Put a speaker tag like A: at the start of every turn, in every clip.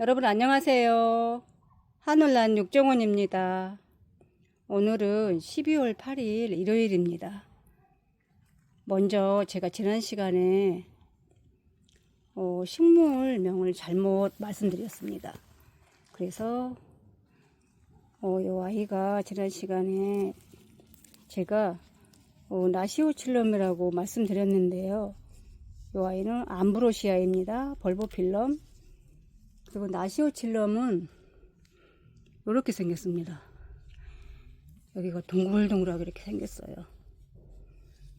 A: 여러분 안녕하세요. 하늘난 육정원입니다. 오늘은 12월 8일 일요일입니다. 먼저 제가 지난 시간에 어, 식물명을 잘못 말씀드렸습니다. 그래서 어, 이 아이가 지난 시간에 제가 어, 나시오칠럼이라고 말씀드렸는데요. 이 아이는 암브로시아입니다. 벌보필럼. 그리고 나시오 칠럼은 이렇게 생겼습니다. 여기가 동글동글하게 이렇게 생겼어요.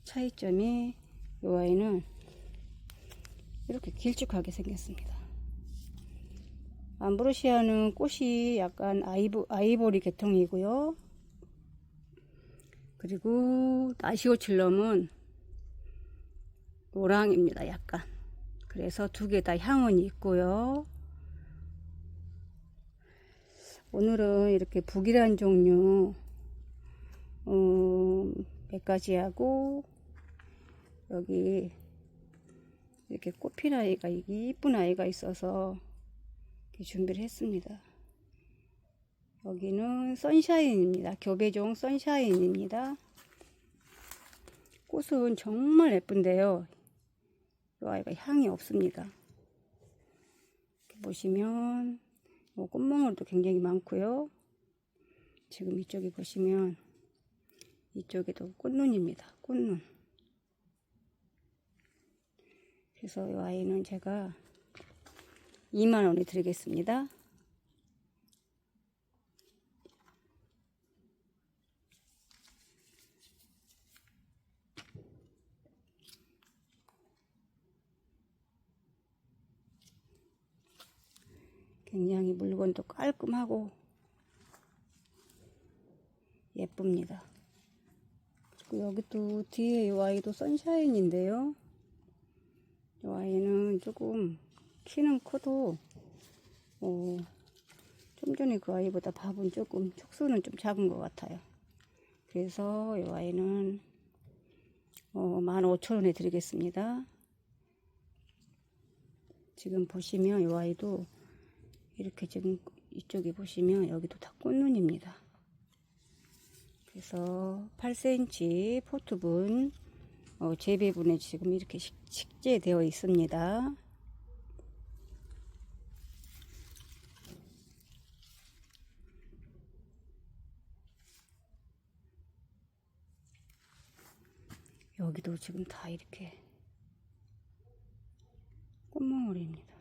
A: 차이점이 이 아이는 이렇게 길쭉하게 생겼습니다. 암브로시아는 꽃이 약간 아이보, 아이보리 계통이고요. 그리고 나시오칠럼은 노랑입니다. 약간. 그래서 두 개 다 향은 있고요. 오늘은 이렇게 북이란 종류 음, 몇 가지 하고 여기 이렇게 꽃필 아이가 이쁜 아이가 있어서 준비를 했습니다. 여기는 선샤인입니다. 교배종 선샤인입니다. 꽃은 정말 예쁜데요. 이 아이가 향이 없습니다. 이렇게 보시면 뭐 꽃망울도 굉장히 많고요. 지금 이쪽에 보시면 이쪽에도 꽃눈입니다. 꽃눈. 그래서 이 아이는 제가 2만원에 드리겠습니다. 굉장히 물건도 깔끔하고 예쁩니다. 그리고 여기 또 뒤에 이 아이도 선샤인인데요. 이 아이는 조금 키는 커도 어, 좀 전에 그 아이보다 밥은 조금 촉수는 좀 작은 것 같아요. 그래서 이 아이는 어, 15,000원에 드리겠습니다. 지금 보시면 이 아이도 이렇게 지금 이쪽에 보시면 여기도 다 꽃눈입니다. 그래서 8cm 포트분 어, 재배분에 지금 이렇게 식, 식재되어 있습니다. 여기도 지금 다 이렇게 꽃망울입니다.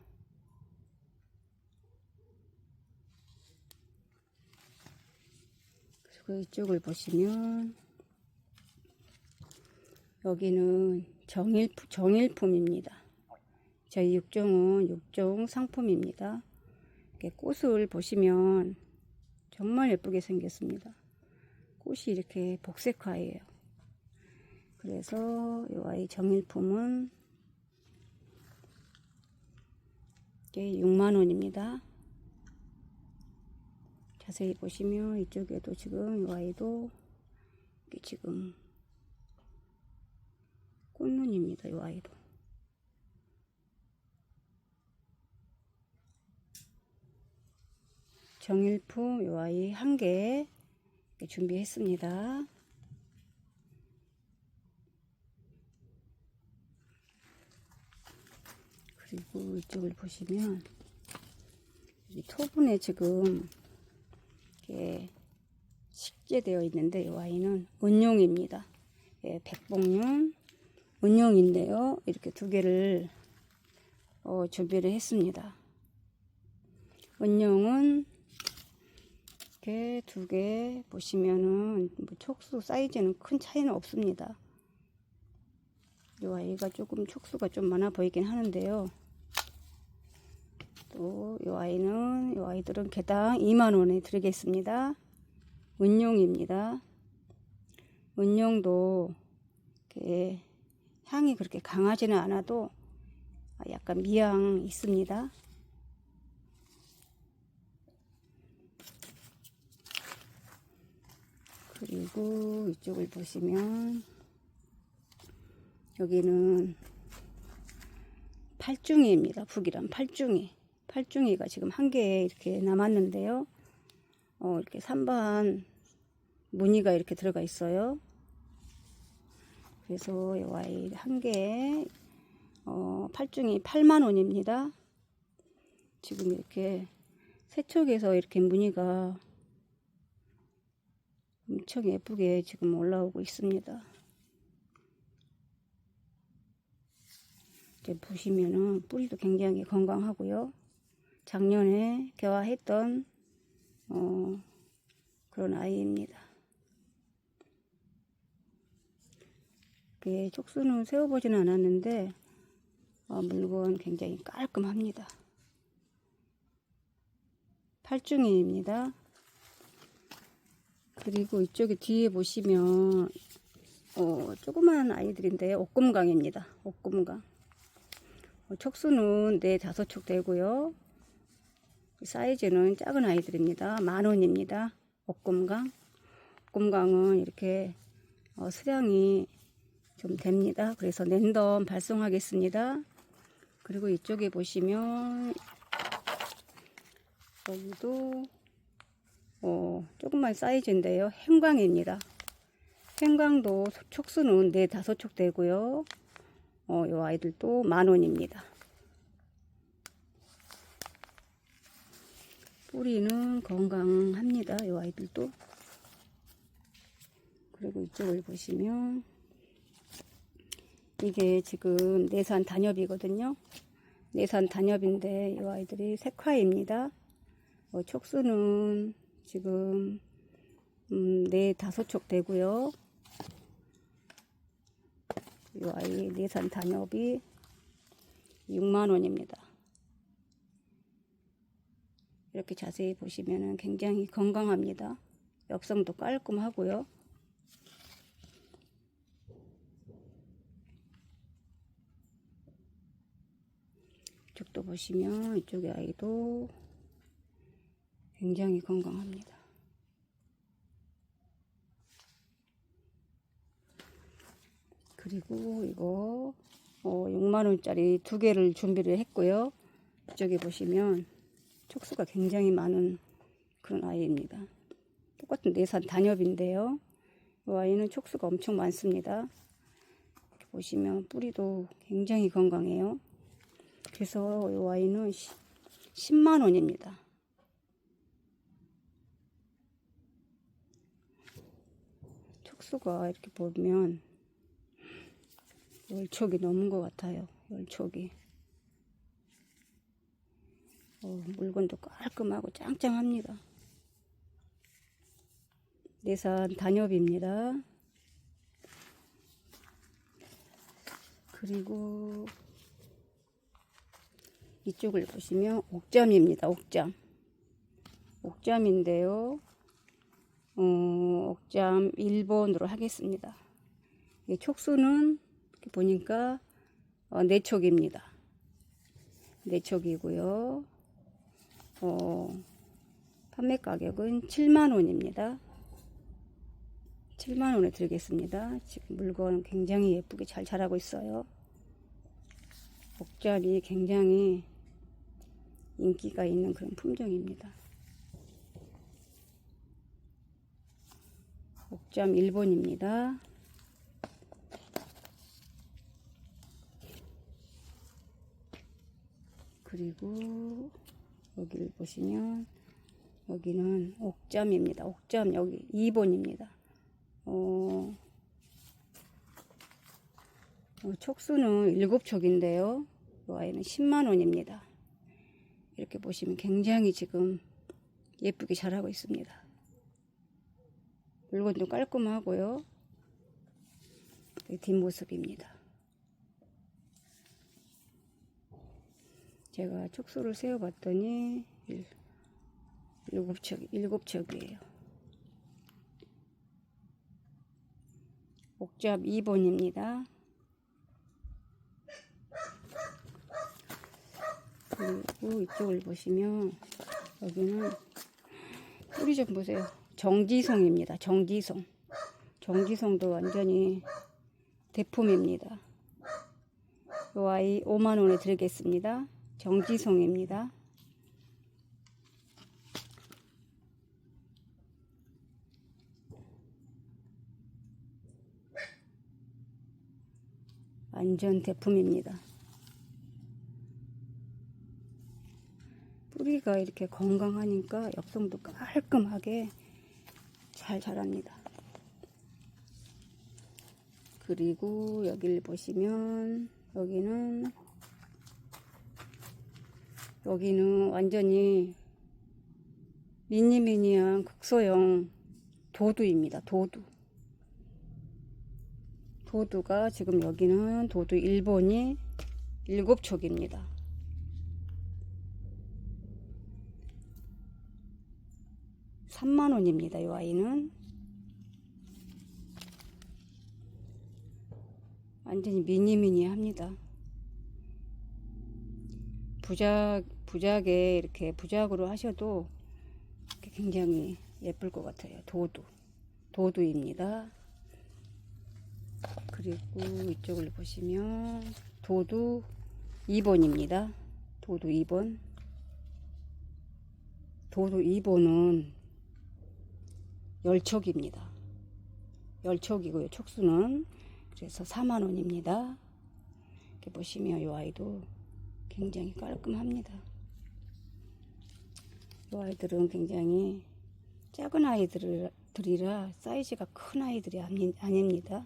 A: 그리고 이쪽을 보시면 여기는 정일, 정일품입니다. 저희 육종은 육종 상품입니다. 이렇게 꽃을 보시면 정말 예쁘게 생겼습니다. 꽃이 이렇게 복색화예요. 그래서 이 아이 정일품은 이게 6만원입니다. 자세히 보시면 이쪽에도 지금 이 아이도 이게 지금 꽃눈입니다. 이 아이도. 정일품 이 아이 한 개 준비했습니다. 그리고 이쪽을 보시면 이 토분에 지금 이렇게 식재 되어 있는데 이 와인은 은용입니다. 예, 백봉용 은용인데요. 이렇게 두 개를 어, 준비를 했습니다. 은용은 이렇게 두 개 보시면은 뭐 촉수 사이즈는 큰 차이는 없습니다. 이 아이가 조금 촉수가 좀 많아 보이긴 하는데요. 또 이 아이는 이 아이들은 개당 2만 원에 드리겠습니다. 은용입니다. 은용도 이렇게 향이 그렇게 강하지는 않아도 약간 미향 있습니다. 그리고 이쪽을 보시면 여기는 팔중이입니다. 북이란 팔중이. 팔중이가 지금 한 개 이렇게 남았는데요. 어, 이렇게 3반 무늬가 이렇게 들어가 있어요. 그래서 이 와이 한 개에 어, 팔중이 8만 원입니다. 지금 이렇게 세척에서 이렇게 무늬가 엄청 예쁘게 지금 올라오고 있습니다. 이제 보시면은 뿌리도 굉장히 건강하고요. 작년에 개화했던 어, 그런 아이입니다. 촉수는 세워보지는 않았는데 어, 물건 굉장히 깔끔합니다. 팔중이입니다. 그리고 이쪽에 뒤에 보시면 어, 조그만 아이들인데 옥금강입니다. 옥금강. 어, 촉수는 네 다섯 촉 되고요. 사이즈는 작은 아이들입니다. 만 원입니다. 옥금강. 옥금강은 이렇게 어, 수량이 좀 됩니다. 그래서 랜덤 발송하겠습니다. 그리고 이쪽에 보시면 여기도 어, 조금만 사이즈인데요. 행광입니다. 행광도 촉수는 네 다섯 촉 되고요. 어, 요 아이들도 만 원입니다. 뿌리는 건강합니다. 요 아이들도. 그리고 이쪽을 보시면 이게 지금 내산 단엽이거든요. 내산 단엽인데 이 아이들이 색화입니다. 어, 촉수는 지금 음, 네 다섯 촉 되고요. 이 아이 내산 단엽이 6만 원입니다. 이렇게 자세히 보시면 굉장히 건강합니다. 엽성도 깔끔하고요. 이쪽도 보시면 이쪽의 아이도 굉장히 건강합니다. 그리고 이거 어, 6만원짜리 두 개를 준비를 했고요. 이쪽에 보시면 촉수가 굉장히 많은 그런 아이입니다. 똑같은 내산 단엽인데요. 이 아이는 촉수가 엄청 많습니다. 보시면 뿌리도 굉장히 건강해요. 그래서 이 와인은 10만 원입니다. 촉수가 이렇게 보면 열촉이 넘은 것 같아요. 열촉이. 어, 물건도 깔끔하고 짱짱합니다. 내산 단엽입니다. 그리고 이쪽을 보시면 옥잠입니다. 옥잠. 옥잠인데요. 어, 옥잠 1번으로 하겠습니다. 이 촉수는 보니까 어, 4촉입니다. 4촉이고요. 어, 판매 가격은 7만원입니다. 7만원에 드리겠습니다. 지금 물건 굉장히 예쁘게 잘 자라고 있어요. 옥잠이 굉장히 인기가 있는 그런 품종입니다. 옥잠 1번입니다. 그리고 여기를 보시면 여기는 옥잠입니다. 옥잠 여기 2번입니다. 어, 어, 촉수는 7촉인데요. 이 아이는 10만원입니다. 이렇게 보시면 굉장히 지금 예쁘게 자라고 있습니다. 물건도 깔끔하고요. 뒷모습입니다. 제가 촉수를 세어봤더니 일, 일곱 척, 일곱 척이에요. 옥잡 2번입니다. 그리고 이쪽을 보시면 여기는 뿌리 좀 보세요. 정지송입니다. 정지송. 정지송도 완전히 대품입니다. 이 아이 5만원에 드리겠습니다. 정지송입니다. 완전 대품입니다. 뿌리가 이렇게 건강하니까 엽성도 깔끔하게 잘 자랍니다. 그리고 여기를 보시면 여기는 여기는 완전히 미니미니한 극소형 도두입니다. 도두. 도두가 지금 여기는 도두 1번이 7촉입니다. 삼만 원입니다. 이 아이는 완전히 미니미니합니다. 부작 부작에 이렇게 부작으로 하셔도 굉장히 예쁠 것 같아요. 도두 도두입니다. 그리고 이쪽을 보시면 도두 2번입니다. 도두 2번. 도두 2번은 열촉입니다. 열촉이고요. 촉수는 그래서 4만 원입니다. 이렇게 보시면 이 아이도 굉장히 깔끔합니다. 이 아이들은 굉장히 작은 아이들이라 사이즈가 큰 아이들이 아니, 아닙니다.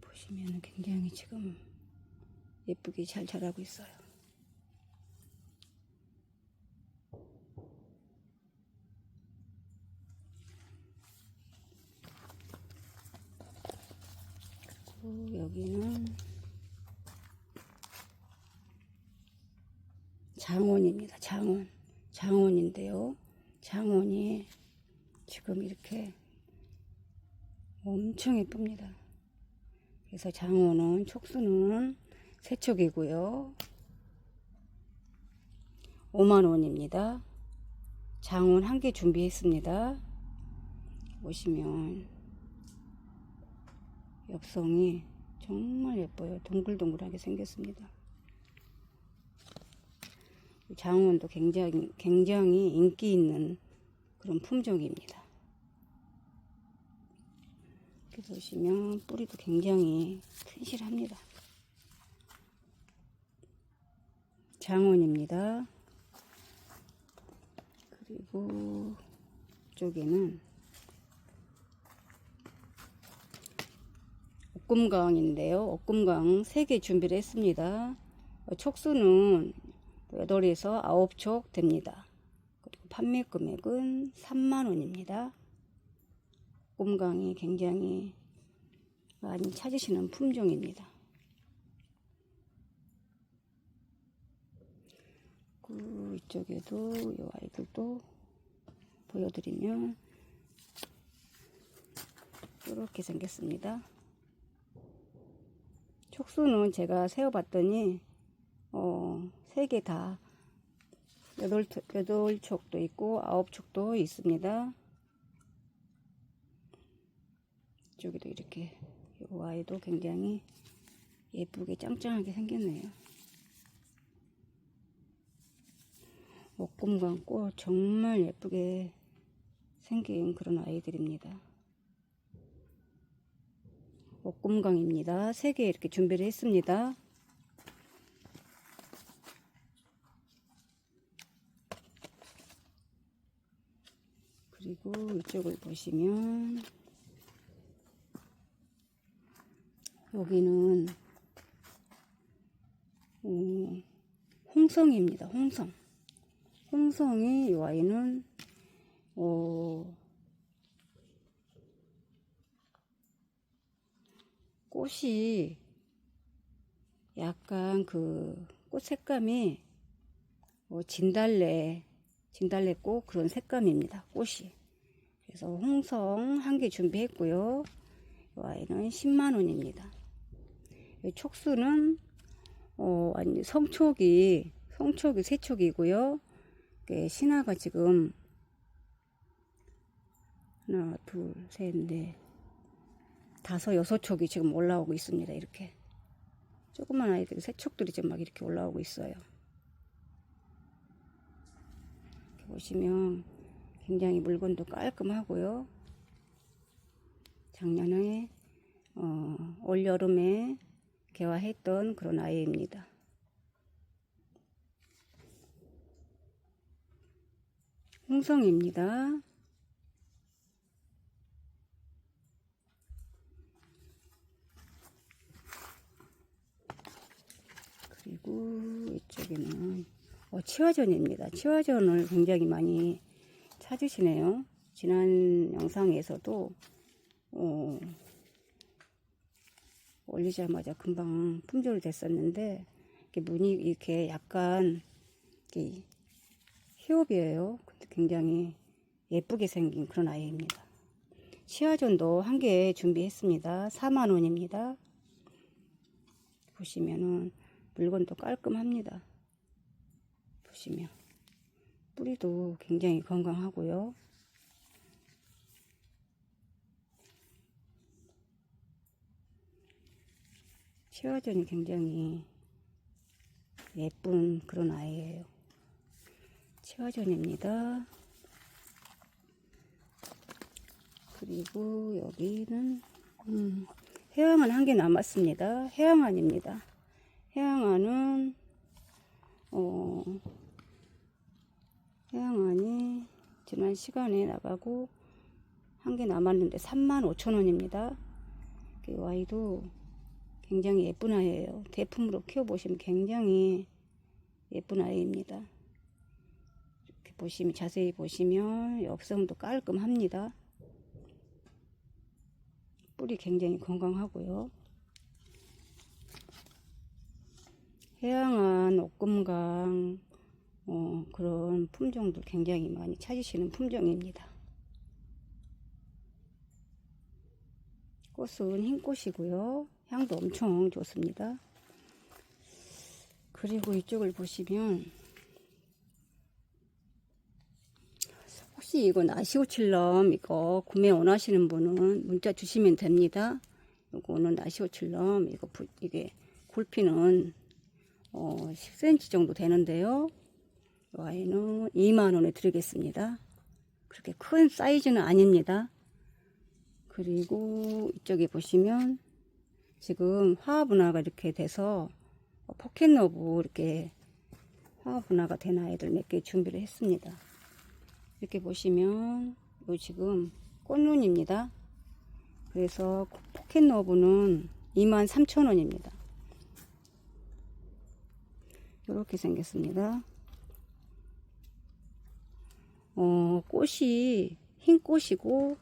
A: 보시면 굉장히 지금 예쁘게 잘 자라고 있어요. 그리고 여기는 장원입니다. 장원. 장원인데요. 장원이 지금 이렇게 엄청 예쁩니다. 그래서 장어는 촉수는 세촉이고요. 5만원입니다. 장원 한개 준비했습니다. 보시면 엽성이 정말 예뻐요. 동글동글하게 생겼습니다. 장원도 굉장히, 굉장히 인기 있는 그런 품종입니다. 이렇게 보시면 뿌리도 굉장히 튼실합니다. 장원입니다. 그리고 이쪽에는 옥금강인데요. 옥금강 3개 준비를 했습니다. 촉수는 8에서 9촉 됩니다. 그리고 판매 금액은 3만원입니다. 꼼강이 굉장히 많이 찾으시는 품종입니다. 그 이쪽에도 이 아이들도 보여드리면 이렇게 생겼습니다. 촉수는 제가 세어봤더니 어, 3개 다 8, 8촉도 있고 9촉도 있습니다. 이쪽에도 이렇게 이 아이도 굉장히 예쁘게 짱짱하게 생겼네요. 목금 감고 정말 예쁘게 생긴 그런 아이들입니다. 목금강입니다. 3개 이렇게 준비를 했습니다. 그리고 이쪽을 보시면 여기는 음, 홍성입니다. 홍성. 홍성이 이 아이는 어, 꽃이 약간 그 꽃 색감이 어, 진달래 진달래꽃 그런 색감입니다. 꽃이. 그래서 홍성 한 개 준비했고요. 이 아이는 10만 원입니다. 촉수는 어, 아니 성촉이 성촉이 세촉이고요. 신화가 지금 하나, 둘, 셋, 넷, 다섯, 여섯 촉이 지금 올라오고 있습니다. 이렇게 조그만 아이들 세촉들이 지금 막 이렇게 올라오고 있어요. 이렇게 보시면 굉장히 물건도 깔끔하고요. 작년에 어, 올 여름에 개화했던 그런 아이입니다. 홍성입니다. 그리고 이쪽에는 어, 치화전입니다. 치화전을 굉장히 많이 찾으시네요. 지난 영상에서도 어, 올리자마자 금방 품절 됐었는데 이렇게 무늬 이렇게 약간 이렇게 히옵이에요. 근데 굉장히 예쁘게 생긴 그런 아이입니다. 치아전도 한 개 준비했습니다. 4만 원입니다. 보시면은 물건도 깔끔합니다. 보시면 뿌리도 굉장히 건강하고요. 치아전이 굉장히 예쁜 그런 아이예요. 치화전입니다. 그리고 여기는 음, 해양안 한개 남았습니다. 해양안입니다. 해양안은 어, 해양안이 지난 시간에 나가고 한 개 남았는데 35,000원입니다. 이 아이도 굉장히 예쁜 아이예요. 대품으로 키워보시면 굉장히 예쁜 아이입니다. 이렇게 보시면 자세히 보시면 엽성도 깔끔합니다. 뿌리 굉장히 건강하고요. 해양안, 옥금강 어, 그런 품종들 굉장히 많이 찾으시는 품종입니다. 꽃은 흰 꽃이고요. 향도 엄청 좋습니다. 그리고 이쪽을 보시면 혹시 이거 나시오칠럼 이거 구매 원하시는 분은 문자 주시면 됩니다. 이거는 나시오칠럼 이거 부, 이게 굵기는 어, 10cm 정도 되는데요. 이 아이는 2만 원에 드리겠습니다. 그렇게 큰 사이즈는 아닙니다. 그리고 이쪽에 보시면 지금 화합 분화가 이렇게 돼서 포켓 러브 이렇게 화합 분화가 된 아이들 몇 개 준비를 했습니다. 이렇게 보시면 요 지금 꽃눈입니다. 그래서 포켓 러브는 23,000원입니다. 이렇게 생겼습니다. 어, 꽃이 흰 꽃이고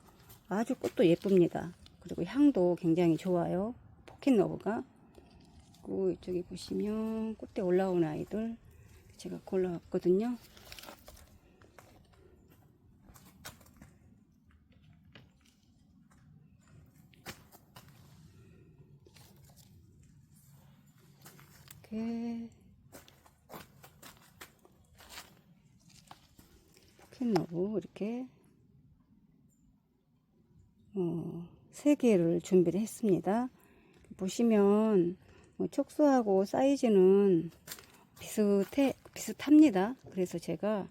A: 아주 꽃도 예쁩니다. 그리고 향도 굉장히 좋아요. 포켓 러브가. 그리고 이쪽에 보시면 꽃대 올라온 아이들 제가 골라왔거든요. 이렇게 포켓 러브 이렇게 어, 세 개를 준비를 했습니다. 보시면 뭐 촉수하고 사이즈는 비슷해 비슷합니다. 그래서 제가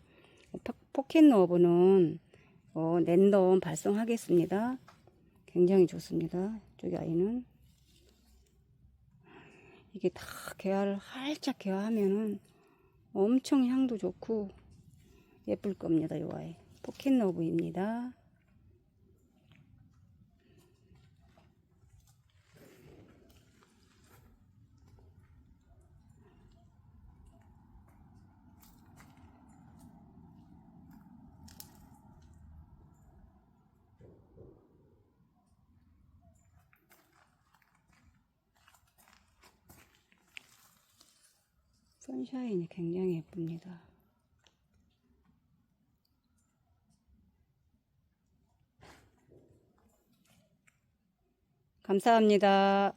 A: 포켓 러브는 어, 랜덤 발송하겠습니다. 굉장히 좋습니다. 이쪽 아이는 이게 다 개화를 활짝 개화하면은 엄청 향도 좋고 예쁠 겁니다. 이 아이 포켓 러브입니다. 선샤인이 굉장히 예쁩니다. 감사합니다.